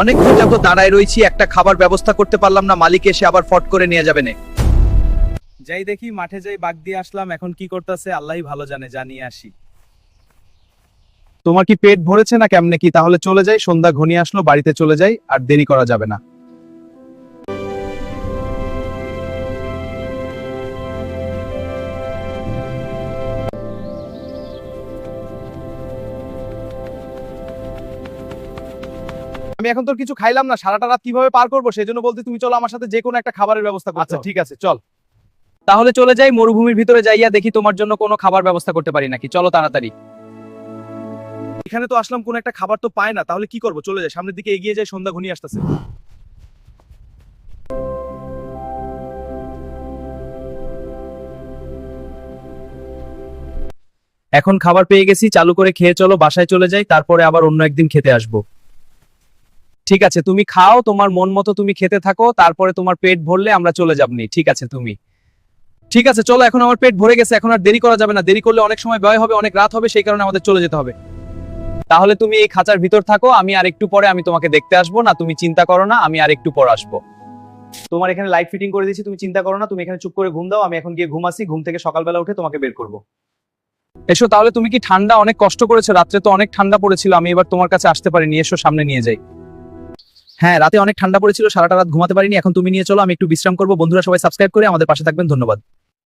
অনেকক্ষণ যাবত দাঁড়ায় রয়েছি, একটা খাবার ব্যবস্থা করতে পারলাম না, মালিক এসে আবার ফট করে নিয়ে যাবে না। যাই দেখি, মাঠে যাই বাগ দিয়ে আসলাম, এখন কি করতেছে, আল্লাহই ভালো জানে, জানিয়ে আসি। তোমার কি পেট ভরেছে না কেমনে কি? তাহলে চলে যাই, সন্ধ্যা ঘনিয়ে আসলো, বাড়িতে চলে যাই, আর দেরি করা যাবে না। আমি এখন তোর কিছু খাইলাম না সারাটা রাত কীভাবে পার করব? সেই জন্য বলতে তুমি চলো আমার সাথে যে কোনো একটা খাবারের ব্যবস্থা আচ্ছা, ঠিক আছে চল। তাহলে চলে যাই মরুভূমির ভিতরে যাইয়া দেখি তোমার জন্য কোনো খাবার ব্যবস্থা করতে পারি নাকি। চলো তাড়াতাড়ি। এখানে তো আসলাম কোন একটা খাবার তো পায় না তাহলে কি করব? চলে যাই সামনের দিকে এগিয়ে যাই সন্ধ্যা ঘনিয়ে আসতেছে। এখন খাবার পেয়ে গেছি চালু করে খেয়ে চলো বাসায় চলে যাই তারপরে আবার অন্য একদিন খেতে আসব। ঠিক আছে, তুমি খাও, তোমার মন মতো তুমি খেতে থাকো, তারপরে তোমার পেট ভরলে আমরা চলে যাবনি ঠিক আছে, তুমি। ঠিক আছে, চলো, এখন আমার পেট ভরে গেছে, এখন আর দেরি করা যাবে না, দেরি করলে অনেক সময় ব্যয় হবে, অনেক রাত হবে, সেই কারণে আমাদের চলে যেতে হবে। তাহলে তুমি এই খাঁচার ভিতর থাকো, আমি আর একটু পরে আমি তোমাকে দেখতে আসব, না, তুমি চিন্তা করো না, আমি আর একটু পর আসব। তোমার এখানে লাইট ফিটিং করে দিয়েছি, তুমি চিন্তা করো না, তুমি এখানে চুপ করে ঘুম দাও, আমি এখন গিয়ে ঘুমাসি ঘুম থেকে সকালবেলা উঠে তোমাকে বের করব। এসো, তাহলে তুমি কি ঠান্ডা অনেক কষ্ট করেছ? রাত্রে তো অনেক ঠান্ডা পড়েছিল, আমি এবার তোমার কাছে আসতে পারিনি, এসো, সামনে নিয়ে যাই। হ্যাঁ রাতে অনেক ঠান্ডা পড়েছিল, সারাটা রাত ঘুমাতে পারিনি, এখন তুমি নিয়ে চলো, আমি একটু বিশ্রাম করব। বন্ধুরা সবাই সাবস্ক্রাইব করে আমাদের পাশে থাকবেন, ধন্যবাদ।